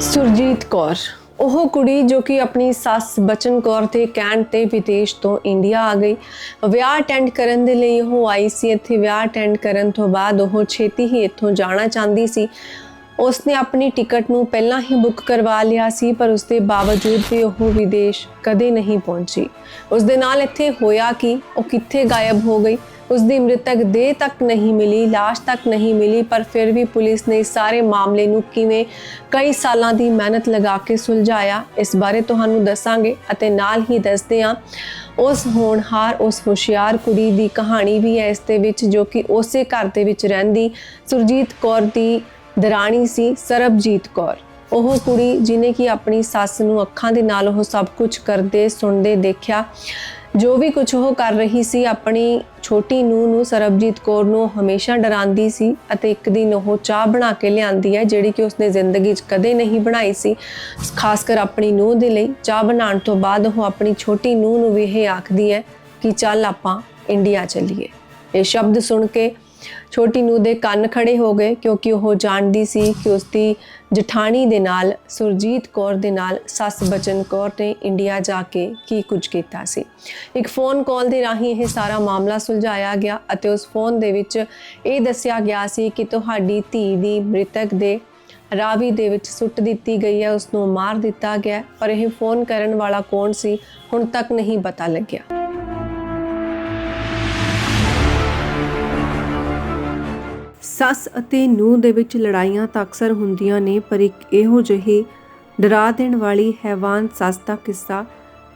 ਸੁਰਜੀਤ ਕੌਰ। ਉਹ ਕੁੜੀ ਜੋ ਕਿ ਆਪਣੀ ਸੱਸ ਬਚਨ ਕੌਰ ਦੇ ਕਹਿਣ ਤੇ ਵਿਦੇਸ਼ ਤੋਂ ਇੰਡੀਆ ਆ ਗਈ। ਵਿਆਹ ਅਟੈਂਡ ਕਰਨ ਦੇ ਲਈ ਉਹ ਆਈ ਸੀ। ਇੱਥੇ ਵਿਆਹ ਅਟੈਂਡ ਕਰਨ ਤੋਂ ਬਾਅਦ ਉਹ ਛੇਤੀ ਹੀ ਇੱਥੋਂ ਜਾਣਾ ਚਾਹੁੰਦੀ ਸੀ। ਉਸਨੇ ਆਪਣੀ ਟਿਕਟ ਨੂੰ ਪਹਿਲਾਂ ਹੀ ਬੁੱਕ ਕਰਵਾ ਲਿਆ ਸੀ, ਪਰ ਉਸਦੇ ਬਾਵਜੂਦ ਵੀ ਉਹ ਵਿਦੇਸ਼ ਕਦੇ ਨਹੀਂ ਪਹੁੰਚੀ। ਉਸਦੇ ਨਾਲ ਇੱਥੇ ਹੋਇਆ ਕਿ? ਉਹ ਕਿੱਥੇ ਗਾਇਬ ਹੋ ਗਈ? ਉਸਦੀ ਮ੍ਰਿਤਕ ਦੇਹ ਤੱਕ ਨਹੀਂ ਮਿਲੀ লাশ ਤੱਕ ਨਹੀਂ ਮਿਲੀ, ਪਰ ਫਿਰ ਵੀ ਪੁਲਿਸ ਨੇ ਇਸ ਸਾਰੇ ਮਾਮਲੇ ਨੂੰ ਕਿਵੇਂ ਕਈ ਸਾਲਾਂ ਦੀ ਮਿਹਨਤ ਲਗਾ ਕੇ ਸੁਲਝਾਇਆ, ਇਸ ਬਾਰੇ ਤੁਹਾਨੂੰ ਦੱਸਾਂਗੇ ਅਤੇ ਨਾਲ ਹੀ ਦੱਸਦੇ ਹਾਂ, ਉਸ ਹੋਣਹਾਰ, ਉਸ ਹੁਸ਼ਿਆਰ ਕੁੜੀ ਦੀ ਕਹਾਣੀ ਵੀ ਹੈ ਇਸ ਦੇ ਵਿੱਚ ਜੋ ਕਿ ਉਸੇ ਘਰ ਦੇ ਵਿੱਚ ਰਹਿੰਦੀ, ਸੁਰਜੀਤ ਕੌਰ ਦੀ ਦਰਾਣੀ ਸੀ ਸਰਬਜੀਤ ਕੌਰ। ਉਹ ਕੁੜੀ ਜਿਨੇ ਕਿ ਆਪਣੀ ਸੱਸ ਨੂੰ ਅੱਖਾਂ ਦੇ ਨਾਲ ਉਹ ਸਭ ਕੁਝ ਕਰਦੇ, ਸੁਣਦੇ, ਦੇਖਿਆ। ਜੋ ਵੀ ਕੁਝ ਉਹ ਕਰ ਰਹੀ ਸੀ, ਆਪਣੀ ਛੋਟੀ ਨੂੰਹ ਨੂੰ ਸਰਬਜੀਤ ਕੌਰ ਨੂੰ ਹਮੇਸ਼ਾ ਡਰਾਉਂਦੀ ਸੀ ਅਤੇ ਇੱਕ ਦਿਨ ਉਹ ਚਾਹ ਬਣਾ ਕੇ ਲਿਆਂਦੀ ਹੈ, ਜਿਹੜੀ ਕਿ ਉਸਨੇ ਜ਼ਿੰਦਗੀ 'ਚ ਕਦੇ ਨਹੀਂ ਬਣਾਈ ਸੀ। ਖਾਸ ਕਰ ਆਪਣੀ ਨੂੰਹ ਦੇ ਲਈ। ਚਾਹ ਬਣਾਉਣ ਤੋਂ ਬਾਅਦ ਉਹ ਆਪਣੀ ਛੋਟੀ ਨੂੰਹ ਨੂੰ ਵੀ ਇਹ ਆਖਦੀ ਹੈ ਕਿ ਚੱਲ ਆਪਾਂ ਇੰਡੀਆ ਚੱਲੀਏ। ਇਹ ਸ਼ਬਦ ਸੁਣ ਕੇ ਛੋਟੀ ਨੂੰ ਦੇ ਕੰਨ ਖੜੇ ਹੋ ਗਏ ਕਿਉਂਕਿ ਉਹ ਜਾਣਦੀ ਸੀ ਕਿ ਉਸਦੀ ਜਠਾਣੀ ਦੇ ਨਾਲ, ਸੁਰਜੀਤ ਕੌਰ ਦੇ ਨਾਲ ਸੱਸ ਬਚਨ ਕੌਰ ਨੇ ਇੰਡੀਆ ਜਾ ਕੇ ਕੀ ਕੁਝ ਕੀਤਾ ਸੀ ਇੱਕ ਫੋਨ ਕਾਲ ਦੇ ਰਾਹੀਂ ਇਹ ਸਾਰਾ ਮਾਮਲਾ ਸੁਲਝਾਇਆ ਗਿਆ ਅਤੇ ਉਸ ਫੋਨ ਦੇ ਵਿੱਚ ਇਹ ਦੱਸਿਆ ਗਿਆ ਸੀ ਕਿ ਤੁਹਾਡੀ ਧੀ ਦੀ ਮ੍ਰਿਤਕ ਦੇ ਰਾਵੀ ਦੇ ਵਿੱਚ ਸੁੱਟ ਦਿੱਤੀ ਗਈ ਹੈ ਉਸ ਨੂੰ ਮਾਰ ਦਿੱਤਾ ਗਿਆ ਹੈ। ਪਰ ਇਹ ਫੋਨ ਕਰਨ ਵਾਲਾ ਕੌਣ ਸੀ, ਹੁਣ ਤੱਕ ਨਹੀਂ ਪਤਾ ਲੱਗਿਆ ਸੱਸ ਅਤੇ ਨੂੰਹ ਦੇ ਵਿੱਚ ਲੜਾਈਆਂ ਤਾਂ ਅਕਸਰ ਹੁੰਦੀਆਂ ਨੇ, ਪਰ ਇੱਕ ਇਹੋ ਜਿਹੀ ਡਰਾ ਦੇਣ ਵਾਲੀ ਹੈਵਾਨ ਸੱਸ ਦਾ ਕਿੱਸਾ,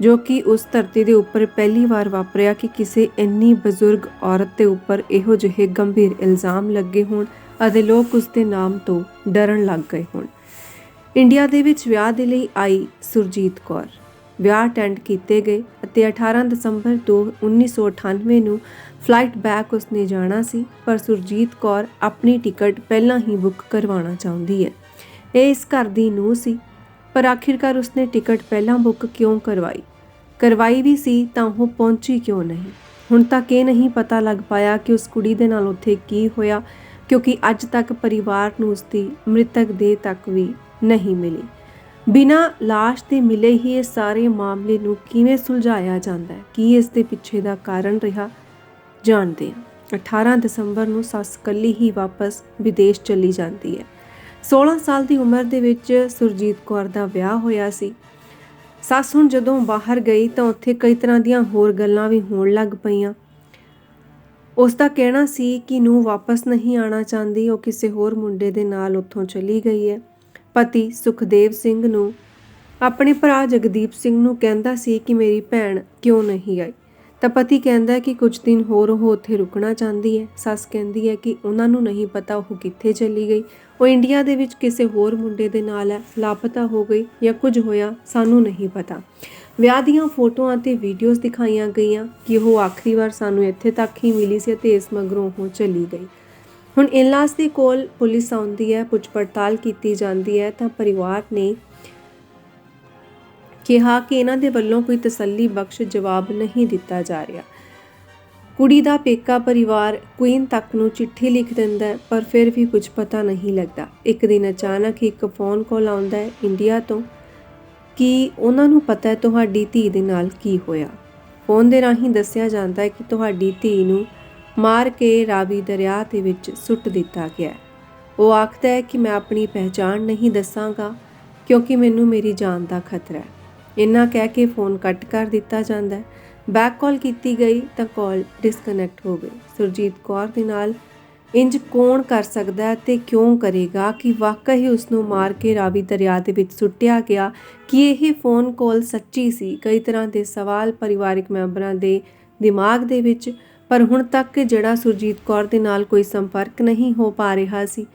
ਜੋ ਕਿ ਉਸ ਧਰਤੀ ਦੇ ਉੱਪਰ ਪਹਿਲੀ ਵਾਰ ਵਾਪਰਿਆ ਕਿ ਕਿਸੇ ਇੰਨੀ ਬਜ਼ੁਰਗ ਔਰਤ ਦੇ ਉੱਪਰ ਇਹੋ ਜਿਹੇ ਗੰਭੀਰ ਇਲਜ਼ਾਮ ਲੱਗੇ ਹੋਣ ਅਤੇ ਲੋਕ ਉਸ ਦੇ ਨਾਮ ਤੋਂ ਡਰਨ ਲੱਗ ਗਏ ਹੋਣ। ਇੰਡੀਆ ਦੇ ਵਿੱਚ ਵਿਆਹ ਦੇ ਲਈ ਆਈ ਸੁਰਜੀਤ ਕੌਰ। ਵਿਆਹ ਅਟੈਂਡ ਕੀਤੇ ਗਏ ਅਤੇ 18 ਦਸੰਬਰ ਤੋਂ 1998 ਨੂੰ ਫਲਾਈਟ ਬੈਕ ਉਸਨੇ ਜਾਣਾ ਸੀ, ਪਰ ਸੁਰਜੀਤ ਕੌਰ ਆਪਣੀ ਟਿਕਟ ਪਹਿਲਾਂ ਹੀ ਬੁੱਕ ਕਰਵਾਉਣਾ ਚਾਹੁੰਦੀ ਹੈ। ਇਹ ਇਸ ਘਰ ਦੀ ਨੂੰਹ ਸੀ, ਪਰ ਆਖਿਰਕਾਰ ਉਸਨੇ ਟਿਕਟ ਪਹਿਲਾਂ ਬੁੱਕ ਕਿਉਂ ਕਰਵਾਈ? ਕਰਵਾਈ ਵੀ ਸੀ ਤਾਂ ਉਹ ਪਹੁੰਚੀ ਕਿਉਂ ਨਹੀਂ? ਹੁਣ ਤੱਕ ਇਹ ਨਹੀਂ ਪਤਾ ਲੱਗ ਪਾਇਆ ਕਿ ਉਸ ਕੁੜੀ ਦੇ ਨਾਲ ਉੱਥੇ ਕੀ ਹੋਇਆ, ਕਿਉਂਕਿ ਅੱਜ ਤੱਕ ਪਰਿਵਾਰ ਨੂੰ ਉਸਦੀ ਮ੍ਰਿਤਕ ਦੇਹ ਤੱਕ ਵੀ ਨਹੀਂ ਮਿਲੀ। ਬਿਨਾਂ লাশ ਦੇ ਮਿਲੇ ਹੀ ਇਹ ਸਾਰੇ ਮਾਮਲੇ ਨੂੰ ਕਿਵੇਂ ਸੁਲਝਾਇਆ ਜਾਂਦਾ ਹੈ? ਕੀ ਇਸ ਦੇ ਪਿੱਛੇ ਦਾ ਕਾਰਨ ਰਿਹਾ? ਜਾਣਦੇ ਹਾਂ। 18 ਦਸੰਬਰ ਨੂੰ ਸੱਸ ਕੱਲੀ ਹੀ ਵਾਪਸ ਵਿਦੇਸ਼ ਚਲੀ ਜਾਂਦੀ ਹੈ। 16 ਸਾਲ ਦੀ ਉਮਰ ਦੇ ਵਿੱਚ ਸੁਰਜੀਤ ਕੌਰ ਦਾ ਵਿਆਹ ਹੋਇਆ ਸੀ। ਸੱਸ ਹੁਣ ਜਦੋਂ ਬਾਹਰ ਗਈ ਤਾਂ ਉੱਥੇ ਕਈ ਤਰ੍ਹਾਂ ਦੀਆਂ ਹੋਰ ਗੱਲਾਂ ਵੀ ਹੋਣ ਲੱਗ ਪਈਆਂ। ਉਸ ਦਾ ਕਹਿਣਾ ਸੀ ਕਿ ਨੂੰ ਵਾਪਸ ਨਹੀਂ ਆਣਾ ਚਾਹੁੰਦੀ, ਉਹ ਕਿਸੇ ਹੋਰ ਮੁੰਡੇ ਦੇ ਨਾਲ ਉੱਥੋਂ ਚਲੀ ਗਈ ਹੈ। ਪਤੀ ਸੁਖਦੇਵ ਸਿੰਘ ਨੂੰ, ਆਪਣੇ ਭਰਾ ਜਗਦੀਪ ਸਿੰਘ ਨੂੰ ਕਹਿੰਦਾ ਸੀ ਕਿ ਮੇਰੀ ਭੈਣ ਕਿਉਂ ਨਹੀਂ ਆਈ। ਤਾਂ ਪਤੀ ਕਹਿੰਦਾ ਕਿ ਕੁਝ ਦਿਨ ਹੋਰ ਉਹ ਉੱਥੇ ਰੁਕਣਾ ਚਾਹੁੰਦੀ ਹੈ। ਸੱਸ ਕਹਿੰਦੀ ਹੈ ਕਿ ਉਹਨਾਂ ਨੂੰ ਨਹੀਂ ਪਤਾ ਉਹ ਕਿੱਥੇ ਚਲੀ ਗਈ। ਉਹ ਇੰਡੀਆ ਦੇ ਵਿੱਚ ਕਿਸੇ ਹੋਰ ਮੁੰਡੇ ਦੇ ਨਾਲ ਹੈ, ਲਾਪਤਾ ਹੋ ਗਈ ਜਾਂ ਕੁਝ ਹੋਇਆ, ਸਾਨੂੰ ਨਹੀਂ ਪਤਾ। ਵਿਆਹ ਦੀਆਂ ਫੋਟੋਆਂ ਤੇ ਵੀਡੀਓਜ਼ ਦਿਖਾਈਆਂ ਗਈਆਂ ਕਿ ਉਹ ਆਖਰੀ ਵਾਰ ਸਾਨੂੰ ਇੱਥੇ ਤੱਕ ਹੀ ਮਿਲੀ ਸੀ ਤੇ ਇਸ ਮਗਰੋਂ ਉਹ ਚਲੀ ਗਈ। ਹੁਣ ਇਨਲਾਸ ਦੇ ਕੋਲ ਪੁਲਿਸ ਆਉਂਦੀ ਹੈ ਪੁੱਛ ਪੜਤਾਲ ਕੀਤੀ ਜਾਂਦੀ ਹੈ ਤਾਂ ਪਰਿਵਾਰ ਨੇ ਕਿਹਾ ਕਿ ਇਹਨਾਂ ਦੇ ਵੱਲੋਂ ਕੋਈ ਤਸੱਲੀ ਬਖਸ਼ ਜਵਾਬ ਨਹੀਂ ਦਿੱਤਾ ਜਾ ਰਿਹਾ। ਕੁੜੀ ਦਾ ਪੇਕਾ ਪਰਿਵਾਰ ਕੁਈਨ ਤੱਕ ਨੂੰ ਚਿੱਠੀ ਲਿਖ ਦਿੰਦਾ ਹੈ, ਪਰ ਫਿਰ ਵੀ ਕੁਝ ਪਤਾ ਨਹੀਂ ਲੱਗਦਾ। ਇੱਕ ਦਿਨ ਅਚਾਨਕ ਇੱਕ ਫੋਨ ਕਾਲ ਆਉਂਦਾ ਹੈ ਇੰਡੀਆ ਤੋਂ ਕਿ ਉਹਨਾਂ ਨੂੰ ਪਤਾ ਹੈ ਤੁਹਾਡੀ ਧੀ ਦੇ ਨਾਲ ਕੀ ਹੋਇਆ। ਫੋਨ ਦੇ ਰਾਹੀਂ ਦੱਸਿਆ ਜਾਂਦਾ ਹੈ ਕਿ ਤੁਹਾਡੀ ਧੀ ਨੂੰ ਮਾਰ ਕੇ ਰਾਵੀ ਦਰਿਆ ਦੇ ਵਿੱਚ ਸੁੱਟ ਦਿੱਤਾ ਗਿਆ ਉਹ ਆਖਦਾ ਹੈ ਕਿ ਮੈਂ ਆਪਣੀ ਪਹਿਚਾਣ ਨਹੀਂ ਦੱਸਾਂਗਾ, ਕਿਉਂਕਿ ਮੈਨੂੰ ਮੇਰੀ ਜਾਨ ਦਾ ਖਤਰਾ ਹੈ। ਇੰਨਾ ਕਹਿ ਕੇ ਫੋਨ ਕੱਟ ਕਰ ਦਿੱਤਾ ਜਾਂਦਾ ਹੈ। ਬੈਕ ਕਾਲ ਕੀਤੀ ਗਈ ਤਾਂ ਕਾਲ ਡਿਸਕਨੈਕਟ ਹੋ ਗਈ। ਸੁਰਜੀਤ ਕੌਰ ਦੇ ਨਾਲ ਇੰਜ ਕੌਣ ਕਰ ਸਕਦਾ ਹੈ ਤੇ ਕਿਉਂ ਕਰੇਗਾ ਕਿ ਵਾਕਈ ਉਸ ਨੂੰ ਮਾਰ ਕੇ ਰਾਵੀ ਦਰਿਆ ਦੇ ਵਿੱਚ ਸੁੱਟਿਆ ਗਿਆ? ਕਿ ਇਹ ਫੋਨ ਕਾਲ ਸੱਚੀ ਸੀ? ਕਈ ਤਰ੍ਹਾਂ ਦੇ ਸਵਾਲ ਪਰਿਵਾਰਕ ਮੈਂਬਰਾਂ ਦੇ ਦਿਮਾਗ ਦੇ ਵਿੱਚ, ਪਰ ਹੁਣ ਤੱਕ ਜਿਹੜਾ ਸੁਰਜੀਤ ਕੌਰ ਦੇ ਨਾਲ ਕੋਈ ਸੰਪਰਕ ਨਹੀਂ ਹੋ ਪਾ ਰਿਹਾ ਸੀ।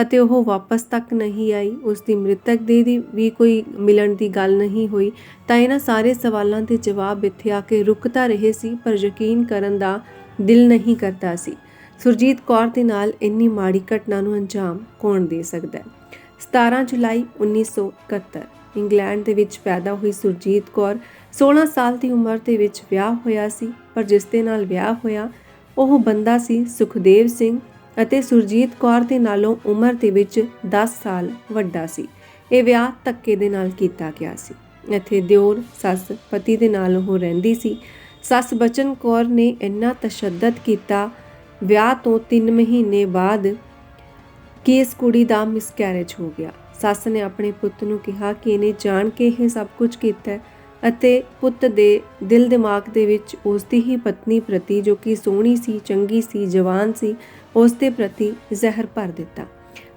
ਅਤੇ ਉਹ ਵਾਪਸ ਤੱਕ ਨਹੀਂ ਆਈ। ਉਸ ਦੀ ਮ੍ਰਿਤਕ ਦੇਹ ਦੀ ਵੀ ਕੋਈ ਮਿਲਣ ਦੀ ਗੱਲ ਨਹੀਂ ਹੋਈ। ਤਾਂ ਇਹਨਾਂ ਸਾਰੇ ਸਵਾਲਾਂ ਦੇ ਜਵਾਬ ਇੱਥੇ ਆ ਕੇ ਰੁਕਤਾ ਰਹੇ ਸੀ, ਪਰ ਯਕੀਨ ਕਰਨ ਦਾ ਦਿਲ ਨਹੀਂ ਕਰਦਾ ਸੀ। ਸੁਰਜੀਤ ਕੌਰ ਦੇ ਨਾਲ ਇੰਨੀ ਮਾੜੀ ਘਟਨਾ ਨੂੰ ਅੰਜਾਮ ਕੌਣ ਦੇ ਸਕਦਾ ਹੈ? 17 ਜੁਲਾਈ 1971 ਇੰਗਲੈਂਡ ਦੇ ਵਿੱਚ ਪੈਦਾ ਹੋਈ ਸੁਰਜੀਤ ਕੌਰ 16 ਸਾਲ ਦੀ ਉਮਰ ਦੇ ਵਿੱਚ ਵਿਆਹ ਹੋਇਆ ਸੀ, ਪਰ ਜਿਸ ਦੇ ਨਾਲ ਵਿਆਹ ਹੋਇਆ, ਉਹ ਬੰਦਾ ਸੀ ਸੁਖਦੇਵ ਸਿੰਘ ਅਤੇ ਸੁਰਜੀਤ ਕੌਰ ਦੇ ਨਾਲੋਂ ਉਮਰ ਦੇ ਵਿੱਚ 10 ਸਾਲ ਵੱਡਾ ਸੀ। ਇਹ ਵਿਆਹ ਧੱਕੇ ਦੇ ਨਾਲ ਕੀਤਾ ਗਿਆ ਸੀ। ਇੱਥੇ ਦਿਓਰ ਸੱਸ ਪਤੀ ਦੇ ਨਾਲ ਉਹ ਰਹਿੰਦੀ ਸੀ। ਸੱਸ ਬਚਨ ਕੌਰ ਨੇ ਇੰਨਾ ਤਸ਼ੱਦਦ ਕੀਤਾ ਵਿਆਹ ਤੋਂ 3 ਮਹੀਨੇ ਬਾਅਦ ਕਿ ਇਸ ਕੁੜੀ ਦਾ ਮਿਸਕੈਰੇਜ ਹੋ ਗਿਆ। ਸੱਸ ਨੇ ਆਪਣੇ ਪੁੱਤ ਨੂੰ ਕਿਹਾ ਕਿ ਇਹਨੇ ਜਾਣ ਕੇ ਇਹ ਸਭ ਕੁਝ ਕੀਤਾ ਹੈ। ਅਤੇ ਪੁੱਤ ਦੇ ਦਿਲ ਦਿਮਾਗ ਦੇ ਵਿੱਚ ਉਸ ਦੀ ਹੀ ਪਤਨੀ ਪ੍ਰਤੀ ਜੋ ਕਿ ਸੋਹਣੀ ਸੀ ਚੰਗੀ ਸੀ ਜਵਾਨ ਸੀ ਉਸ ਦੇ ਪ੍ਰਤੀ ਜ਼ਹਿਰ ਭਰ ਦਿੱਤਾ।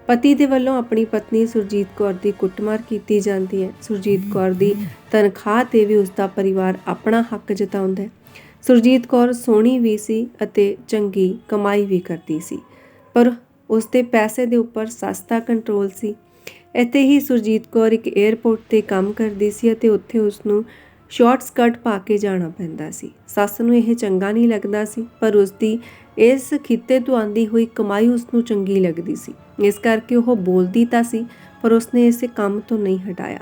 ਪਤੀ ਦੇ ਵੱਲੋਂ ਆਪਣੀ ਪਤਨੀ ਸੁਰਜੀਤ ਕੌਰ ਦੀ ਕੁੱਟਮਾਰ ਕੀਤੀ ਜਾਂਦੀ ਹੈ। ਸੁਰਜੀਤ ਕੌਰ ਦੀ ਤਨਖਾਹ ਤੇ ਵੀ ਉਸ ਦਾ ਪਰਿਵਾਰ ਆਪਣਾ ਹੱਕ ਜਤਾਉਂਦਾ ਹੈ। ਸੁਰਜੀਤ ਕੌਰ ਸੋਹਣੀ ਵੀ ਸੀ ਅਤੇ ਚੰਗੀ ਕਮਾਈ ਵੀ ਕਰਦੀ ਸੀ। ਪਰ ਉਸ ਦੇ ਪੈਸੇ ਦੇ ਉੱਪਰ ਸਸਤਾ ਕੰਟਰੋਲ ਸੀ। ਇੱਥੇ ਹੀ ਸੁਰਜੀਤ ਕੌਰ ਇੱਕ 에ਅਰਪੋਰਟ ਤੇ ਕੰਮ ਕਰਦੀ ਸੀ ਅਤੇ ਉੱਥੇ ਉਸ ਨੂੰ ਸ਼ਾਰਟ ਸਕਰਟ ਪਾ ਕੇ ਜਾਣਾ ਪੈਂਦਾ ਸੀ। ਸੱਸ ਨੂੰ ਇਹ ਚੰਗਾ ਨਹੀਂ ਲੱਗਦਾ ਸੀ, ਪਰ ਉਸ ਦੀ ਇਸ ਖਿੱਤੇ ਤੋਂ ਆਂਦੀ ਹੋਈ ਕਮਾਈ ਉਸ ਨੂੰ ਚੰਗੀ ਲੱਗਦੀ ਸੀ। ਇਸ ਕਰਕੇ ਉਹ ਬੋਲਦੀ ਤਾਂ ਸੀ, ਪਰ ਉਸਨੇ ਇਸੇ ਕੰਮ ਤੋਂ ਨਹੀਂ ਹਟਾਇਆ।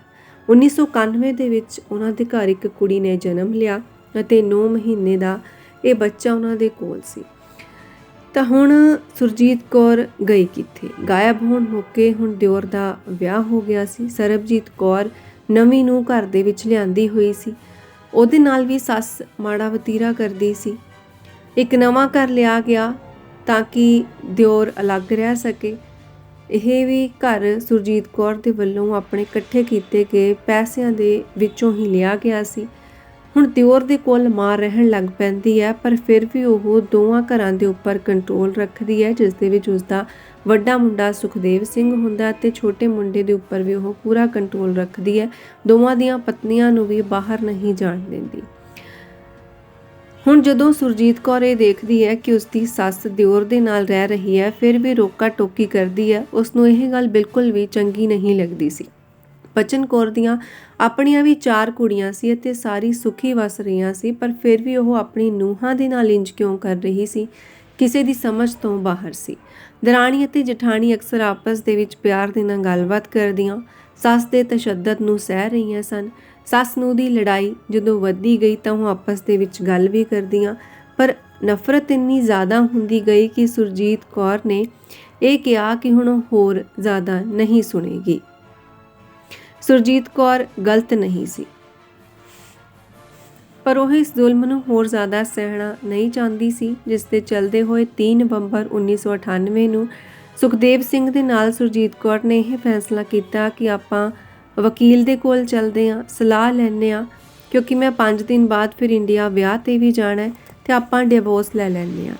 1991 ਦੇ ਵਿੱਚ ਉਹਨਾਂ ਦੇ ਘਰ ਇੱਕ ਕੁੜੀ ਨੇ ਜਨਮ ਲਿਆ ਅਤੇ 9 ਮਹੀਨੇ ਦਾ ਇਹ ਬੱਚਾ ਉਹਨਾਂ ਦੇ ਕੋਲ ਸੀ। ਤਾਂ ਹੁਣ ਸੁਰਜੀਤ ਕੌਰ ਗਈ ਕਿੱਥੇ? ਗਾਇਬ ਹੋਣ ਮੌਕੇ ਹੁਣ ਦਿਓਰ ਦਾ ਵਿਆਹ ਹੋ ਗਿਆ ਸੀ। ਸਰਬਜੀਤ ਕੌਰ ਨਵੀਂ ਨੂੰ ਘਰ ਦੇ ਵਿੱਚ ਲਿਆਂਦੀ ਹੋਈ ਸੀ। ਉਹਦੇ ਨਾਲ ਵੀ ਸੱਸ ਮਾੜਾ ਵਤੀਰਾ ਕਰਦੀ ਸੀ। ਇੱਕ ਨਵਾਂ ਘਰ ਲਿਆ ਗਿਆ ਤਾਂ ਕਿ ਦਿਓਰ ਅਲੱਗ ਰਹਿ ਸਕੇ। ਇਹ ਵੀ ਘਰ ਸੁਰਜੀਤ ਕੌਰ ਦੇ ਵੱਲੋਂ ਆਪਣੇ ਇਕੱਠੇ ਕੀਤੇ ਗਏ ਪੈਸਿਆਂ ਦੇ ਵਿੱਚੋਂ ਹੀ ਲਿਆ ਗਿਆ ਸੀ। ਹੁਣ ਦਿਓਰ ਦੇ ਕੋਲ ਮਾਂ ਰਹਿਣ ਲੱਗ ਪੈਂਦੀ ਹੈ, ਪਰ ਫਿਰ ਵੀ ਉਹ ਦੋਵਾਂ ਘਰਾਂ ਦੇ ਉੱਪਰ ਕੰਟਰੋਲ ਰੱਖਦੀ ਹੈ, ਜਿਸ ਦੇ ਵਿੱਚ ਉਸ ਦਾ ਵੱਡਾ ਮੁੰਡਾ ਸੁਖਦੇਵ ਸਿੰਘ ਹੁੰਦਾ ਤੇ ਛੋਟੇ ਮੁੰਡੇ ਦੇ ਉੱਪਰ ਵੀ ਉਹ ਪੂਰਾ ਕੰਟਰੋਲ ਰੱਖਦੀ ਹੈ। ਦੋਵਾਂ ਦੀਆਂ ਪਤਨੀਆਂ ਨੂੰ ਵੀ ਬਾਹਰ ਨਹੀਂ ਜਾਣ ਦਿੰਦੀ। ਹੁਣ ਜਦੋਂ ਸੁਰਜੀਤ ਕੌਰ ਇਹ ਦੇਖਦੀ ਹੈ ਕਿ ਉਸ ਦੀ ਸੱਸ ਦਿਓਰ ਦੇ ਨਾਲ ਰਹਿ ਰਹੀ ਹੈ, ਫਿਰ ਵੀ ਰੋਕਾ ਟੋਕੀ ਕਰਦੀ ਹੈ। ਉਸ ਨੂੰ ਇਹ ਗੱਲ ਬਿਲਕੁਲ ਵੀ ਚੰਗੀ ਨਹੀਂ ਲੱਗਦੀ ਸੀ। ਬਚਨ ਕੌਰ ਦੀਆਂ ਆਪਣੀਆਂ ਵੀ ਚਾਰ ਕੁੜੀਆਂ ਸੀ ਅਤੇ ਸਾਰੀ ਸੁਖੀ ਵਸ ਰਹੀਆਂ ਸੀ, ਪਰ ਫਿਰ ਵੀ ਉਹ ਆਪਣੀ ਨੂੰਹਾਂ ਦੇ ਨਾਲ ਇੰਜ ਕਿਉਂ ਕਰ ਰਹੀ ਸੀ? ਕਿਸੇ ਦੀ ਸਮਝ ਤੋਂ ਬਾਹਰ ਸੀ। ਦਰਾਣੀ ਅਤੇ ਜਠਾਣੀ ਅਕਸਰ ਆਪਸ ਦੇ ਵਿੱਚ ਪਿਆਰ ਦੇ ਨਾਲ ਗੱਲਬਾਤ ਕਰਦੀਆਂ। ਸੱਸ ਦੇ ਤਸ਼ੱਦਦ ਨੂੰ ਸਹਿ ਰਹੀਆਂ ਸਨ। ਸੱਸ ਨੂੰ ਦੀ ਲੜਾਈ ਜਦੋਂ ਵੱਧਦੀ ਗਈ ਤਾਂ ਉਹ ਆਪਸ ਦੇ ਵਿੱਚ ਗੱਲ ਵੀ ਕਰਦੀਆਂ। ਪਰ ਨਫ਼ਰਤ ਇੰਨੀ ਜ਼ਿਆਦਾ ਹੁੰਦੀ ਗਈ ਕਿ ਸੁਰਜੀਤ ਕੌਰ ਨੇ ਇਹ ਕਿਹਾ ਕਿ ਹੁਣ ਉਹ ਹੋਰ ਜ਼ਿਆਦਾ ਨਹੀਂ ਸੁਣੇਗੀ। ਸੁਰਜੀਤ ਕੌਰ ਗਲਤ ਨਹੀਂ ਸੀ। ਪਰ ਉਹ ਇਸ ਜ਼ੁਲਮ ਨੂੰ ਹੋਰ ਜ਼ਿਆਦਾ ਸਹਿਣਾ ਨਹੀਂ ਚਾਹੁੰਦੀ ਸੀ, ਜਿਸ ਦੇ ਚਲਦੇ ਹੋਏ 3 ਨਵੰਬਰ 1998 ਨੂੰ ਸੁਖਦੇਵ ਸਿੰਘ ਦੇ ਨਾਲ ਸੁਰਜੀਤ ਕੌਰ ਨੇ ਇਹ ਫੈਸਲਾ ਕੀਤਾ ਕਿ ਆਪਾਂ ਵਕੀਲ ਦੇ ਕੋਲ ਚੱਲਦੇ ਆਂ ਸਲਾਹ ਲੈਣੇ ਆ ਕਿਉਂਕਿ ਮੈਂ 5 ਦਿਨ ਬਾਅਦ ਫਿਰ ਇੰਡੀਆ ਵਿਆਹ ਤੇ ਵੀ ਜਾਣਾ ਹੈ ਤੇ ਆਪਾਂ ਡਿਵੋਰਸ ਲੈ ਲੈਣੇ ਆ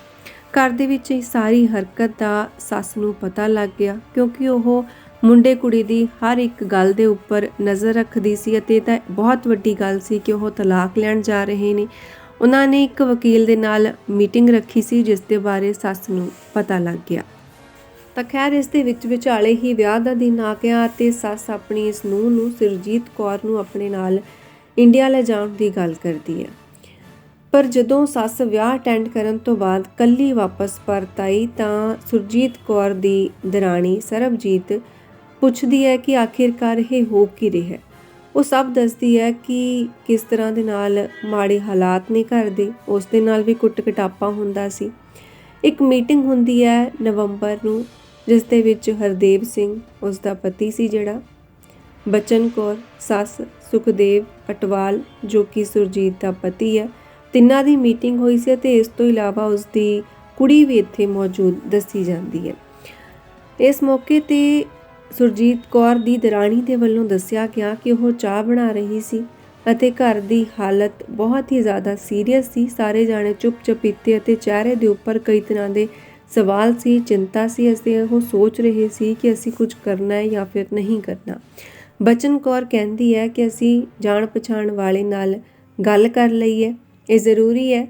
ਘਰ ਦੇ ਵਿੱਚ ਇਹ ਸਾਰੀ ਹਰਕਤ ਦਾ ਸੱਸ ਨੂੰ ਪਤਾ ਲੱਗ ਗਿਆ, ਕਿਉਂਕਿ ਉਹ ਮੁੰਡੇ ਕੁੜੀ ਦੀ ਹਰ ਇੱਕ ਗੱਲ ਦੇ ਉੱਪਰ ਨਜ਼ਰ ਰੱਖਦੀ ਸੀ ਅਤੇ ਤਾਂ ਬਹੁਤ ਵੱਡੀ ਗੱਲ ਸੀ ਕਿ ਉਹ ਤਲਾਕ ਲੈਣ ਜਾ ਰਹੇ ਨੇ। ਉਹਨਾਂ ਨੇ ਇੱਕ ਵਕੀਲ ਦੇ ਨਾਲ ਮੀਟਿੰਗ ਰੱਖੀ ਸੀ, ਜਿਸ ਦੇ ਬਾਰੇ ਸੱਸ ਨੂੰ ਪਤਾ ਲੱਗ ਗਿਆ। ਤਾਂ ਖੈਰ, ਇਸ ਦੇ ਵਿੱਚ ਵਿਚਾਲੇ ਹੀ ਵਿਆਹ ਦਾ ਦਿਨ ਆ ਗਿਆ ਅਤੇ ਸੱਸ ਆਪਣੀ ਇਸ ਨੂੰਹ ਨੂੰ ਸਿਰਜੀਤ ਕੌਰ ਨੂੰ ਆਪਣੇ ਨਾਲ ਇੰਡੀਆ ਲੈ ਜਾਣ ਦੀ ਗੱਲ ਕਰਦੀ ਹੈ। ਪਰ ਜਦੋਂ ਸੱਸ ਵਿਆਹ ਅਟੈਂਡ ਕਰਨ ਤੋਂ ਬਾਅਦ ਕੱਲੀ ਵਾਪਸ ਪਰਤ ਆਈ ਤਾਂ ਸੁਰਜੀਤ ਕੌਰ ਦੀ ਦਰਾਣੀ ਸਰਬਜੀਤ ਪੁੱਛਦੀ ਹੈ ਕਿ ਆਖਿਰਕਾਰ ਇਹ ਹੋ ਕੀ ਰਿਹਾ ਹੈ। ਉਹ ਸਭ ਦੱਸਦੀ ਹੈ ਕਿ ਕਿਸ ਤਰ੍ਹਾਂ ਦੇ ਨਾਲ ਮਾੜੇ ਹਾਲਾਤ ਨੇ ਘਰ ਦੇ, ਉਸ ਦੇ ਨਾਲ ਵੀ ਕੁੱਟ ਹੁੰਦਾ ਸੀ। ਇੱਕ ਮੀਟਿੰਗ ਹੁੰਦੀ ਹੈ ਨਵੰਬਰ ਨੂੰ, ਜਿਸ ਦੇ ਵਿੱਚ ਹਰਦੇਵ ਸਿੰਘ ਉਸ ਦਾ ਪਤੀ ਸੀ ਜਿਹੜਾ। ਬਚਨ ਕੌਰ, ਸੱਸ ਸੁਖਦੇਵ ਅਟਵਾਲ, ਜੋ ਕਿ ਸੁਰਜੀਤ ਦਾ ਪਤੀ ਹੈ, ਤਿੰਨਾਂ ਦੀ ਮੀਟਿੰਗ ਹੋਈ ਸੀ ਤੇ ਇਸ ਤੋਂ ਇਲਾਵਾ ਉਸ ਦੀ ਕੁੜੀ ਵੀ ਇੱਥੇ ਮੌਜੂਦ ਦੱਸੀ ਜਾਂਦੀ ਹੈ। ਇਸ ਮੌਕੇ ਤੇ ਸੁਰਜੀਤ ਕੌਰ ਦੀ ਦਰਾਣੀ ਦੇ ਵੱਲੋਂ ਦੱਸਿਆ ਗਿਆ ਕਿ ਉਹ ਚਾਹ ਬਣਾ ਰਹੀ ਸੀ ਅਤੇ ਘਰ ਦੀ ਹਾਲਤ ਬਹੁਤ ਹੀ ਜ਼ਿਆਦਾ ਸੀਰੀਅਸ ਸੀ। ਸਾਰੇ ਜਾਣੇ ਚੁੱਪ ਚਪੀਤੇ ਅਤੇ ਚਿਹਰੇ ਦੇ ਉੱਪਰ ਕਈ ਤਰ੍ਹਾਂ ਦੇ ਸਵਾਲ ਸੀ, ਚਿੰਤਾ ਸੀ। ਅਸੀਂ ਉਹ ਸੋਚ ਰਹੇ ਸੀ ਕਿ ਅਸੀਂ ਕੁਝ ਕਰਨਾ ਹੈ ਜਾਂ ਫਿਰ ਨਹੀਂ ਕਰਨਾ। ਬਚਨ ਕੌਰ ਕਹਿੰਦੀ ਹੈ ਕਿ ਅਸੀਂ ਜਾਣ ਪਛਾਣ ਵਾਲੇ ਨਾਲ ਗੱਲ ਕਰ ਲਈਏ ਇਹ ਜ਼ਰੂਰੀ ਹੈ।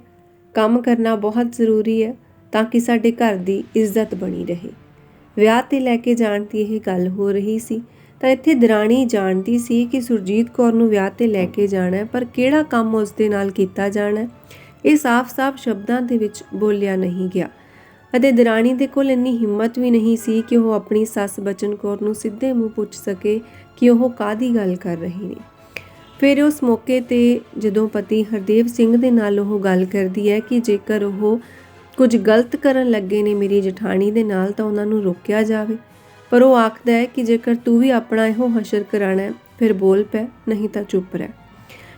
ਕੰਮ ਕਰਨਾ ਬਹੁਤ ਜ਼ਰੂਰੀ ਹੈ ਤਾਂ ਕਿ ਸਾਡੇ ਘਰ ਦੀ ਇੱਜ਼ਤ ਬਣੀ ਰਹੇ। ਵਿਆਹ ਤੇ ਲੈ ਕੇ ਜਾਣ ਦੀ ਇਹ ਗੱਲ ਹੋ ਰਹੀ ਸੀ, ਤਾਂ ਇੱਥੇ ਦਰਾਣੀ ਜਾਣਦੀ ਸੀ ਕਿ ਸੁਰਜੀਤ ਕੌਰ ਨੂੰ ਵਿਆਹ ਤੇ ਲੈ ਕੇ ਜਾਣਾ ਹੈ, ਪਰ ਕਿਹੜਾ ਕੰਮ ਉਸ ਦੇ ਨਾਲ ਕੀਤਾ ਜਾਣਾ ਇਹ ਸਾਫ਼-ਸਾਫ਼ ਸ਼ਬਦਾਂ ਦੇ ਵਿੱਚ ਬੋਲਿਆ ਨਹੀਂ ਗਿਆ। ਅਤੇ ਦਰਾਣੀ ਦੇ ਕੋਲ ਇੰਨੀ ਹਿੰਮਤ ਵੀ ਨਹੀਂ ਸੀ ਕਿ ਉਹ ਆਪਣੀ ਸੱਸ ਬਚਨ ਕੌਰ ਨੂੰ ਸਿੱਧੇ ਮੂੰਹ ਪੁੱਛ ਸਕੇ ਕਿ ਉਹ ਕਾਦੀ ਗੱਲ ਕਰ ਰਹੀ ਨੇ। ਫਿਰ ਉਸ ਮੌਕੇ ਤੇ ਜਦੋਂ ਪਤੀ ਹਰਦੇਵ ਸਿੰਘ ਦੇ ਨਾਲ ਉਹ ਗੱਲ ਕਰਦੀ ਹੈ ਕਿ ਜੇਕਰ ਉਹ ਕੁਝ ਗਲਤ ਕਰਨ ਲੱਗੇ ਨੇ ਮੇਰੀ ਜਠਾਣੀ ਦੇ ਨਾਲ ਤਾਂ ਉਹਨਾਂ ਨੂੰ ਰੋਕਿਆ ਜਾਵੇ। ਪਰ ਉਹ ਆਖਦਾ ਹੈ ਕਿ ਜੇਕਰ ਤੂੰ ਵੀ ਆਪਣਾ ਇਹੋ ਹਸ਼ਰ ਕਰਾਣਾ ਹੈ, ਫਿਰ ਬੋਲ ਪੈ, ਨਹੀਂ ਤਾਂ ਚੁੱਪ ਰਹਿ।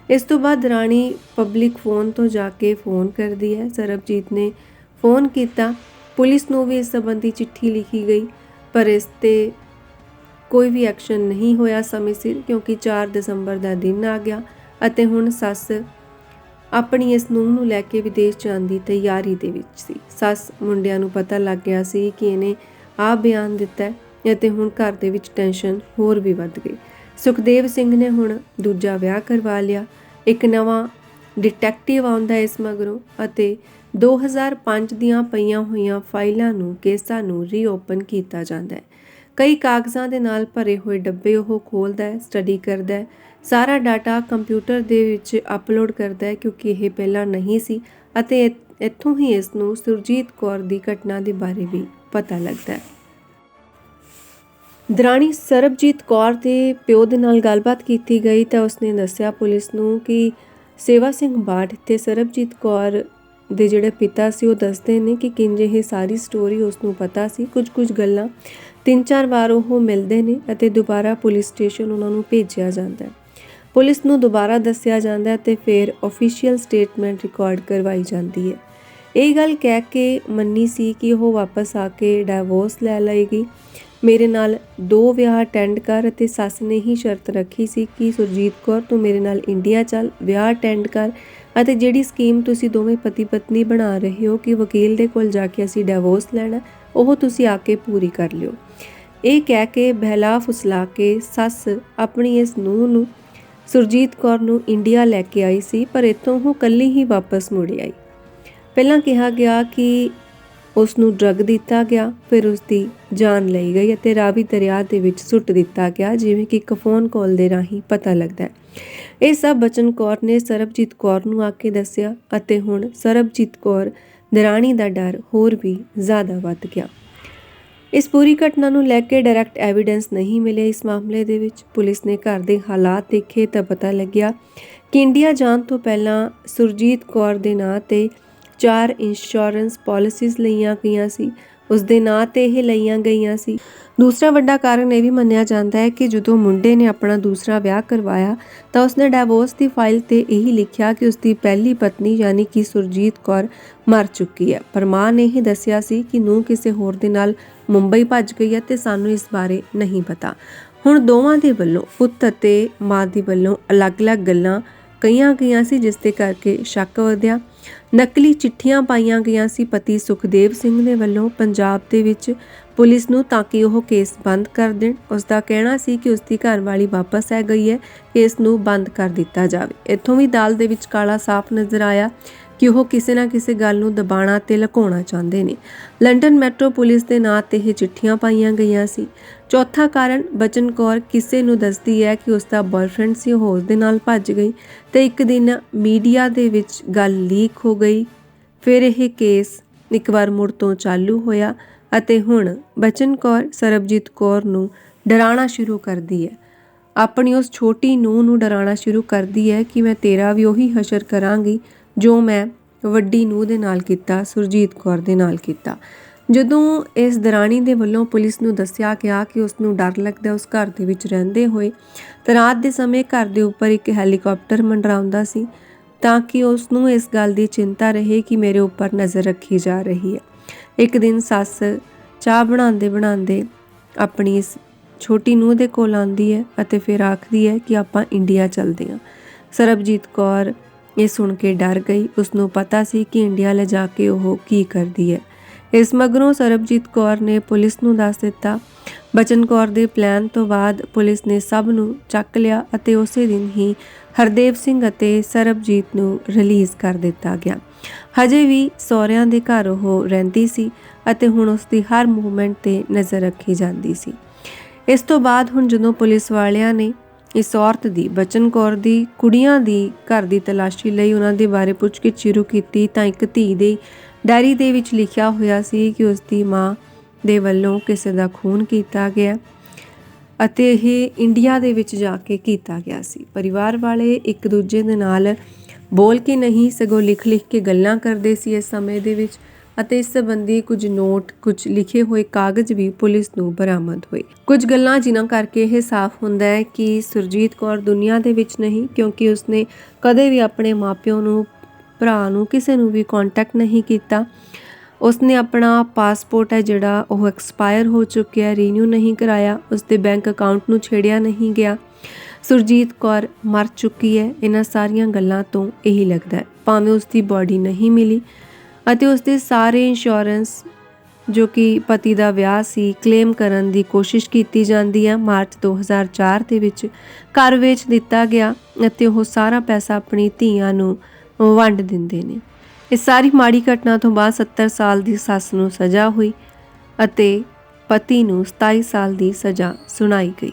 ਇਸ ਤੋਂ ਬਾਅਦ ਰਾਣੀ ਪਬਲਿਕ ਫੋਨ ਤੋਂ ਜਾ ਕੇ ਫੋਨ ਕਰਦੀ ਹੈ। ਸਰਬਜੀਤ ਨੇ ਫੋਨ ਕੀਤਾ। ਪੁਲਿਸ ਨੂੰ ਵੀ ਇਸ ਸੰਬੰਧੀ ਚਿੱਠੀ ਲਿਖੀ ਗਈ, ਪਰ ਇਸ ਤੇ ਕੋਈ ਵੀ ਐਕਸ਼ਨ ਨਹੀਂ ਹੋਇਆ ਸਮੇਂ ਸਿਰ, ਕਿਉਂਕਿ 4 ਦਸੰਬਰ ਦਾ ਦਿਨ ਆ ਗਿਆ ਅਤੇ ਹੁਣ ਸੱਸ ਆਪਣੀ ਇਸ ਨੂੰਹ ਨੂੰ ਲੈ ਕੇ ਵਿਦੇਸ਼ ਜਾਣ ਦੀ ਤਿਆਰੀ ਦੇ ਵਿੱਚ ਸੀ। ਸੱਸ ਮੁੰਡਿਆਂ ਨੂੰ ਪਤਾ ਲੱਗ ਗਿਆ ਸੀ ਕਿ ਇਹਨੇ ਆ ਬਿਆਨ ਦਿੱਤਾ ਅਤੇ ਹੁਣ ਘਰ ਦੇ ਵਿੱਚ ਟੈਨਸ਼ਨ ਹੋਰ ਵੀ ਵੱਧ ਗਈ। ਸੁਖਦੇਵ ਸਿੰਘ ਨੇ ਹੁਣ ਦੂਜਾ ਵਿਆਹ ਕਰਵਾ ਲਿਆ। ਇੱਕ ਨਵਾਂ ਡਿਟੈਕਟਿਵ ਆਉਂਦਾ ਇਸ ਮਗਰੋਂ ਅਤੇ 2005 ਦੀਆਂ ਪਈਆਂ ਹੋਈਆਂ ਫਾਈਲਾਂ ਨੂੰ, ਕੇਸਾਂ ਨੂੰ ਰੀਓਪਨ ਕੀਤਾ ਜਾਂਦਾ ਹੈ। ਕਈ ਕਾਗਜ਼ਾਂ ਦੇ ਨਾਲ ਭਰੇ ਹੋਏ ਡੱਬੇ ਉਹ ਖੋਲਦਾ ਹੈ ਸਟੱਡੀ ਕਰਦਾ ਹੈ ਸਾਰਾ ਡਾਟਾ ਕੰਪਿਊਟਰ ਦੇ ਵਿੱਚ ਅਪਲੋਡ ਕਰਦਾ ਹੈ ਕਿਉਂਕਿ ਇਹ ਪਹਿਲਾਂ ਨਹੀਂ ਸੀ ਅਤੇ ਇੱਥੋਂ ਹੀ ਇਸ ਨੂੰ ਸੁਰਜੀਤ ਕੌਰ ਦੀ ਘਟਨਾ ਦੇ ਬਾਰੇ ਵੀ ਪਤਾ ਲੱਗਦਾ ਹੈ। ਦਰਾਣੀ ਸਰਬਜੀਤ ਕੌਰ ਦੇ ਪਿਓ ਦੇ ਨਾਲ ਗੱਲਬਾਤ ਕੀਤੀ ਗਈ ਤਾਂ ਉਸਨੇ ਦੱਸਿਆ ਪੁਲਿਸ ਨੂੰ ਕਿ ਸੇਵਾ ਸਿੰਘ ਬਾੜ ਤੇ ਸਰਬਜੀਤ ਕੌਰ ਦੇ ਜਿਹੜੇ ਪਿਤਾ ਸੀ, ਉਹ ਦੱਸਦੇ ਨੇ ਕਿ ਕਿੰਜ ਇਹ ਸਾਰੀ ਸਟੋਰੀ ਉਸ ਨੂੰ ਪਤਾ ਸੀ। ਕੁਝ ਕੁਝ ਗੱਲਾਂ ਤਿੰਨ ਚਾਰ ਵਾਰ ਉਹ ਮਿਲਦੇ ਨੇ ਅਤੇ ਦੁਬਾਰਾ ਪੁਲਿਸ ਸਟੇਸ਼ਨ ਉਹਨਾਂ ਨੂੰ ਭੇਜਿਆ ਜਾਂਦਾ ਹੈ। ਪੁਲਿਸ ਨੂੰ ਦੁਬਾਰਾ ਦੱਸਿਆ ਜਾਂਦਾ ਹੈ ਤੇ ਫਿਰ ਅਫੀਸ਼ੀਅਲ ਸਟੇਟਮੈਂਟ ਰਿਕਾਰਡ ਕਰਵਾਈ ਜਾਂਦੀ ਹੈ। ਇਹ ਗੱਲ ਕਹਿ ਕੇ ਮੰਨੀ ਸੀ ਕਿ ਉਹ ਵਾਪਸ ਆ ਕੇ ਡਿਵੋਰਸ ਲੈ ਲਏਗੀ। ਮੇਰੇ ਨਾਲ ਦੋ ਵਿਆਹ ਅਟੈਂਡ ਕਰ ਅਤੇ ਸੱਸ ਨੇ ਹੀ ਸ਼ਰਤ ਰੱਖੀ ਸੀ ਕਿ ਸੁਰਜੀਤ ਕੌਰ, ਤੂੰ ਮੇਰੇ ਨਾਲ ਇੰਡੀਆ ਚੱਲ, ਵਿਆਹ ਅਟੈਂਡ ਕਰ ਅਤੇ ਜਿਹੜੀ ਸਕੀਮ ਤੁਸੀਂ ਦੋਵੇਂ ਪਤੀ ਪਤਨੀ ਬਣਾ ਰਹੇ ਹੋ ਕਿ ਵਕੀਲ ਦੇ ਕੋਲ ਜਾ ਕੇ ਅਸੀਂ ਡਿਵੋਰਸ ਲੈਣਾ, ਉਹ ਤੁਸੀਂ ਆ ਕੇ ਪੂਰੀ ਕਰ ਲਿਓ। ਇਹ ਕਹਿ ਕੇ ਬਹਿਲਾ ਫੁਸਲਾ ਕੇ ਸੱਸ ਆਪਣੀ ਇਸ ਨੂੰਹ ਨੂੰ ਸੁਰਜੀਤ ਕੌਰ ਨੂੰ ਇੰਡੀਆ ਲੈ ਕੇ ਆਈ ਸੀ, ਪਰ ਇੱਥੋਂ ਉਹ ਕੱਲੀ ਹੀ ਵਾਪਸ ਮੁੜ ਆਈ। ਪਹਿਲਾਂ ਕਿਹਾ ਗਿਆ ਕਿ ਉਸ ਨੂੰ ਡਰਗ ਦਿੱਤਾ ਗਿਆ, ਫਿਰ ਉਸ ਦੀ ਜਾਨ ਲਈ ਗਈ ਅਤੇ ਰਾਵੀ ਦਰਿਆ ਦੇ ਵਿੱਚ ਸੁੱਟ ਦਿੱਤਾ ਗਿਆ, ਜਿਵੇਂ ਕਿ ਇੱਕ ਫੋਨ ਕਾਲ ਦੇ ਰਾਹੀਂ ਪਤਾ ਲੱਗਦਾ ਹੈ। ਇਹ ਸਭ ਬਚਨ ਕੌਰ ਨੇ ਸਰਬਜੀਤ ਕੌਰ ਨੂੰ ਆ ਕੇ ਦੱਸਿਆ ਅਤੇ ਹੁਣ ਸਰਬਜੀਤ ਕੌਰ, ਦਰਾਣੀ ਦਾ ਡਰ ਹੋਰ ਵੀ ਜ਼ਿਆਦਾ ਵੱਧ ਗਿਆ। ਇਸ ਪੂਰੀ ਘਟਨਾ ਨੂੰ ਲੈ ਕੇ ਡਾਇਰੈਕਟ ਐਵੀਡੈਂਸ ਨਹੀਂ ਮਿਲਿਆ ਇਸ ਮਾਮਲੇ ਦੇ ਵਿੱਚ। ਪੁਲਿਸ ਨੇ ਘਰ ਦੇ ਹਾਲਾਤ ਦੇਖੇ ਤਾਂ ਪਤਾ ਲੱਗਿਆ ਕਿ ਇੰਡੀਆ ਜਾਣ ਤੋਂ ਪਹਿਲਾਂ ਸੁਰਜੀਤ ਕੌਰ ਦੇ ਨਾਂ ਤੇ ਚਾਰ ਇੰਸ਼ੋਰੈਂਸ ਪਾਲਿਸੀਜ਼ ਲਈਆਂ ਗਈਆਂ ਸੀ। ਉਸ ਦੇ ਨਾਂ ਤੇ ਇਹ ਲਈਆਂ ਗਈਆਂ ਸੀ। ਦੂਸਰਾ ਵੱਡਾ ਕਾਰਨ ਇਹ ਵੀ ਮੰਨਿਆ ਜਾਂਦਾ ਹੈ ਕਿ ਜਦੋਂ ਮੁੰਡੇ ਨੇ ਆਪਣਾ ਦੂਸਰਾ ਵਿਆਹ ਕਰਵਾਇਆ ਤਾਂ ਉਸਨੇ ਡਿਵੋਰਸ ਦੀ ਫਾਈਲ ਤੇ ਇਹੀ ਲਿਖਿਆ ਕਿ ਉਸਦੀ ਪਹਿਲੀ ਪਤਨੀ ਯਾਨੀ ਕਿ ਸੁਰਜੀਤ ਕੌਰ ਮਰ ਚੁੱਕੀ ਹੈ। ਪਰ ਮਾਂ ਨੇ ਹੀ ਦੱਸਿਆ ਸੀ ਕਿ ਨੂੰ ਕਿਸੇ ਹੋਰ ਦੇ ਨਾਲ ਮੁੰਬਈ ਭੱਜ ਗਈ ਹੈ ਤੇ ਸਾਨੂੰ ਇਸ ਬਾਰੇ ਨਹੀਂ ਪਤਾ। ਹੁਣ ਦੋਵਾਂ ਦੇ ਵੱਲੋਂ, ਪੁੱਤ ਅਤੇ ਮਾਂ ਦੀ ਵੱਲੋਂ ਅਲੱਗ-ਅਲੱਗ ਗੱਲਾਂ ਕਈਆਂ ਗਈਆਂ ਸੀ, ਜਿਸ ਦੇ ਕਰਕੇ ਸ਼ੱਕ ਵਧਿਆ। ਨਕਲੀ ਚਿੱਠੀਆਂ ਪਾਈਆਂ ਗਈਆਂ ਸੀ ਪਤੀ ਸੁਖਦੇਵ ਸਿੰਘ ਦੇ ਵੱਲੋਂ। ਪੰਜਾਬ ਦੇ ਵਿੱਚ ਪੁਲਿਸ ਨੂੰ ਤਾਂ ਕਿ ਉਹ ਕੇਸ ਬੰਦ ਕਰ ਦੇਣ, ਉਸ ਦਾ ਕਹਿਣਾ ਸੀ ਕਿ ਉਸ ਦੀ ਘਰਵਾਲੀ ਵਾਪਸ ਆ ਗਈ ਹੈ, ਕੇਸ ਨੂੰ ਬੰਦ ਕਰ ਦਿੱਤਾ ਜਾਵੇ। ਇੱਥੋਂ ਵੀ ਦਾਲ ਦੇ ਵਿੱਚ ਕਾਲਾ ਸਾਫ਼ ਨਜ਼ਰ ਆਇਆ। ਕਿ ਉਹ ਕਿਸੇ ਨਾ ਕਿਸੇ ਗੱਲ ਨੂੰ ਦਬਾਣਾ ਤੇ ਲੁਕਾਉਣਾ ਚਾਹੁੰਦੇ ਨੇ। ਲੰਡਨ ਮੈਟਰੋ ਪੁਲਿਸ ਦੇ ਨਾਂ ਤੇ ਇਹ ਚਿੱਠੀਆਂ ਪਾਈਆਂ ਗਈਆਂ ਸੀ। ਚੌਥਾ ਕਾਰਨ ਬਚਨ ਕੌਰ ਕਿਸੇ ਨੂੰ ਦੱਸਦੀ ਹੈ ਕਿ ਉਸ ਦਾ ਬॉयਫ੍ਰੈਂਡ ਸੀ, ਉਹ ਉਸ ਦੇ ਨਾਲ ਭੱਜ ਗਈ ਤੇ ਇੱਕ ਦਿਨ ਮੀਡੀਆ ਦੇ ਵਿੱਚ ਗੱਲ ਲੀਕ ਹੋ ਗਈ। ਫਿਰ ਇਹ ਕੇਸ ਇੱਕ ਵਾਰ ਮੁੜ ਤੋਂ ਚਾਲੂ ਹੋਇਆ ਅਤੇ ਹੁਣ ਬਚਨ ਕੌਰ, ਸਰਬਜੀਤ ਕੌਰ ਨੂੰ ਡਰਾਉਣਾ ਸ਼ੁਰੂ ਕਰਦੀ ਹੈ। ਆਪਣੀ ਉਸ ਛੋਟੀ ਨੂੰਹ ਨੂੰ ਡਰਾਉਣਾ ਸ਼ੁਰੂ ਕਰਦੀ ਹੈ ਕਿ ਮੈਂ ਤੇਰਾ ਵੀ ਉਹੀ ਹਸ਼ਰ ਕਰਾਂਗੀ। ਜੋ ਮੈਂ ਵੱਡੀ ਨੂੰਹ ਦੇ ਨਾਲ ਕੀਤਾ, ਸੁਰਜੀਤ ਕੌਰ ਦੇ ਨਾਲ ਕੀਤਾ। ਜਦੋਂ ਇਸ ਦਰਾਣੀ ਦੇ ਵੱਲੋਂ ਪੁਲਿਸ ਨੂੰ ਦੱਸਿਆ ਗਿਆ ਕਿ ਉਸ ਨੂੰ ਡਰ ਲੱਗਦਾ, ਉਸ ਘਰ ਦੇ ਵਿੱਚ ਰਹਿੰਦੇ ਹੋਏ, ਤਾਂ ਰਾਤ ਦੇ ਸਮੇਂ ਘਰ ਦੇ ਉੱਪਰ ਇੱਕ ਹੈਲੀਕਾਪਟਰ ਮੰਡਰਾਉਂਦਾ ਸੀ, ਤਾਂ ਕਿ ਉਸ ਨੂੰ ਇਸ ਗੱਲ ਦੀ ਚਿੰਤਾ ਰਹੇ ਕਿ ਮੇਰੇ ਉੱਪਰ ਨਜ਼ਰ ਰੱਖੀ ਜਾ ਰਹੀ ਹੈ। ਇੱਕ ਦਿਨ ਸੱਸ ਚਾਹ ਬਣਾਉਂਦੇ ਬਣਾਉਂਦੇ ਆਪਣੀ ਇਸ ਛੋਟੀ ਨੂੰਹ ਦੇ ਕੋਲ ਆਉਂਦੀ ਹੈ ਅਤੇ ਫਿਰ ਆਖਦੀ ਹੈ ਕਿ ਆਪਾਂ ਇੰਡੀਆ ਚੱਲਦੇ ਹਾਂ। ਸਰਬਜੀਤ ਕੌਰ ਇਹ ਸੁਣ ਕੇ ਡਰ ਗਈ। ਉਸ ਨੂੰ ਪਤਾ ਸੀ ਕਿ ਇੰਡੀਆ ਲੈ ਜਾ ਕੇ ਉਹ ਕੀ ਕਰਦੀ ਹੈ। ਇਸ ਮਗਰੋਂ ਸਰਬਜੀਤ ਕੌਰ ਨੇ ਪੁਲਿਸ ਨੂੰ ਦੱਸ ਦਿੱਤਾ। ਬਚਨ ਕੌਰ ਦੇ ਪਲਾਨ ਤੋਂ ਬਾਅਦ ਪੁਲਿਸ ਨੇ ਸਭ ਨੂੰ ਚੱਕ ਲਿਆ ਅਤੇ ਉਸੇ ਦਿਨ ਹੀ ਹਰਦੇਵ ਸਿੰਘ ਅਤੇ ਸਰਬਜੀਤ ਨੂੰ ਰਿਲੀਜ਼ ਕਰ ਦਿੱਤਾ ਗਿਆ। ਹਜੇ ਵੀ ਸਹੁਰਿਆਂ ਦੇ ਘਰ ਉਹ ਰਹਿੰਦੀ ਸੀ ਅਤੇ ਹੁਣ ਉਸ ਦੀ ਹਰ ਮੂਵਮੈਂਟ ਤੇ ਨਜ਼ਰ ਰੱਖੀ ਜਾਂਦੀ ਸੀ। ਇਸ ਤੋਂ ਬਾਅਦ ਹੁਣ ਜਦੋਂ ਪੁਲਿਸ ਵਾਲਿਆਂ ਨੇ ਇਸ ਔਰਤ ਦੀ, ਬਚਨ ਕੌਰ ਦੀ, ਕੁੜੀਆਂ ਦੀ ਘਰ ਦੀ ਤਲਾਸ਼ੀ ਲਈ ਉਹਨਾਂ ਦੇ ਬਾਰੇ ਪੁੱਛਗਿੱਛ ਸ਼ੁਰੂ ਕੀਤੀ ਤਾਂ ਇੱਕ ਧੀ ਦੇ ਡਾਇਰੀ ਦੇ ਵਿੱਚ ਲਿਖਿਆ ਹੋਇਆ ਸੀ ਕਿ ਉਸ ਦੀ ਮਾਂ ਦੇ ਵੱਲੋਂ ਕਿਸੇ ਦਾ ਖੂਨ ਕੀਤਾ ਗਿਆ ਅਤੇ ਇਹ ਇੰਡੀਆ ਦੇ ਵਿੱਚ ਜਾ ਕੇ ਕੀਤਾ ਗਿਆ ਸੀ। ਪਰਿਵਾਰ ਵਾਲੇ ਇੱਕ ਦੂਜੇ ਦੇ ਨਾਲ ਬੋਲ ਕੇ ਨਹੀਂ, ਸਗੋਂ ਲਿਖ ਲਿਖ ਕੇ ਗੱਲਾਂ ਕਰਦੇ ਸੀ ਇਸ ਸਮੇਂ ਦੇ ਵਿੱਚ। ਅਤੇ ਇਸ ਸੰਬੰਧੀ ਕੁਝ ਨੋਟ, ਕੁਝ ਲਿਖੇ ਹੋਏ ਕਾਗਜ਼ ਵੀ ਪੁਲਿਸ ਨੂੰ ਬਰਾਮਦ ਹੋਏ। ਕੁਝ ਗੱਲਾਂ ਜਿਨ੍ਹਾਂ ਕਰਕੇ ਇਹ ਸਾਫ਼ ਹੁੰਦਾ ਹੈ ਕਿ ਸੁਰਜੀਤ ਕੌਰ ਦੁਨੀਆ ਦੇ ਵਿੱਚ ਨਹੀਂ, ਕਿਉਂਕਿ ਉਸਨੇ ਕਦੇ ਵੀ ਆਪਣੇ ਮਾਪਿਆਂ ਨੂੰ, ਭਰਾ ਨੂੰ ਕਿਸੇ ਨੂੰ ਵੀ ਕੰਟੈਕਟ ਨਹੀਂ ਕੀਤਾ। ਉਸਨੇ ਆਪਣਾ ਪਾਸਪੋਰਟ ਹੈ ਜਿਹੜਾ, ਉਹ ਐਕਸਪਾਇਰ ਹੋ ਚੁੱਕਿਆ ਰੀਨਿਊ ਨਹੀਂ ਕਰਾਇਆ। ਉਸਦੇ ਬੈਂਕ ਅਕਾਊਂਟ ਨੂੰ ਛੇੜਿਆ ਨਹੀਂ ਗਿਆ। ਸੁਰਜੀਤ ਕੌਰ ਮਰ ਚੁੱਕੀ ਹੈ। ਇਹਨਾਂ ਸਾਰੀਆਂ ਗੱਲਾਂ ਤੋਂ ਇਹੀ ਲੱਗਦਾ ਹੈ। ਭਾਵੇਂ ਉਸਦੀ ਬਾਡੀ ਨਹੀਂ ਮਿਲੀ ਅਤੇ ਉਸਦੇ ਸਾਰੇ ਇੰਸ਼ੋਰੈਂਸ ਜੋ ਕਿ ਪਤੀ ਦਾ ਵਿਆਹ ਸੀ ਕਲੇਮ ਕਰਨ ਦੀ ਕੋਸ਼ਿਸ਼ ਕੀਤੀ ਜਾਂਦੀ ਹੈ। ਮਾਰਚ 2004 ਦੇ ਵਿੱਚ ਘਰ ਵੇਚ ਦਿੱਤਾ ਗਿਆ ਅਤੇ ਉਹ ਸਾਰਾ ਪੈਸਾ ਆਪਣੀ ਧੀਆਂ ਨੂੰ ਵੰਡ ਦਿੰਦੇ ਨੇ। ਇਸ ਸਾਰੀ ਮਾੜੀ ਘਟਨਾ ਤੋਂ ਬਾਅਦ 70 ਸਾਲ ਦੀ ਸੱਸ ਨੂੰ ਸਜ਼ਾ ਹੋਈ ਅਤੇ ਪਤੀ ਨੂੰ 27 ਸਾਲ ਦੀ ਸਜ਼ਾ ਸੁਣਾਈ ਗਈ।